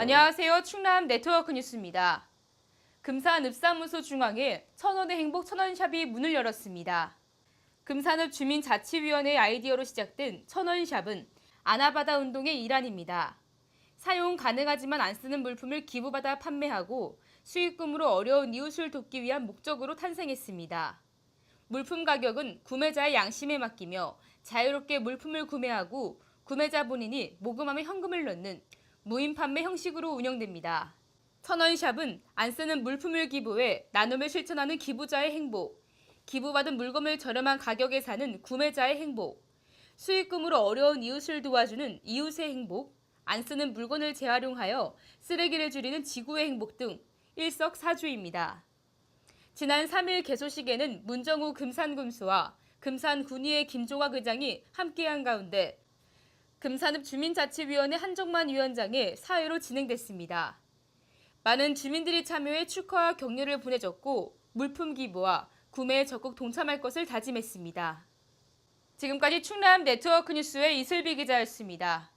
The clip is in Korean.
안녕하세요. 충남 네트워크 뉴스입니다. 금산 읍사무소 중앙에 천원의 행복 천원샵이 문을 열었습니다. 금산읍 주민자치위원회 아이디어로 시작된 천원샵은 아나바다 운동의 일환입니다. 사용 가능하지만 안 쓰는 물품을 기부받아 판매하고 수익금으로 어려운 이웃을 돕기 위한 목적으로 탄생했습니다. 물품 가격은 구매자의 양심에 맡기며 자유롭게 물품을 구매하고 구매자 본인이 모금함에 현금을 넣는 무인 판매 형식으로 운영됩니다. 천원샵은 안 쓰는 물품을 기부해 나눔을 실천하는 기부자의 행복, 기부받은 물건을 저렴한 가격에 사는 구매자의 행복, 수익금으로 어려운 이웃을 도와주는 이웃의 행복, 안 쓰는 물건을 재활용하여 쓰레기를 줄이는 지구의 행복 등 일석사주입니다. 지난 3일 개소식에는 문정우 금산군수와 금산군의회 김종학 의장이 함께한 가운데 금산읍 주민자치위원회 한정만 위원장의 사회로 진행됐습니다. 많은 주민들이 참여해 축하와 격려를 보내줬고 물품 기부와 구매에 적극 동참할 것을 다짐했습니다. 지금까지 충남 네트워크 뉴스의 이슬비 기자였습니다.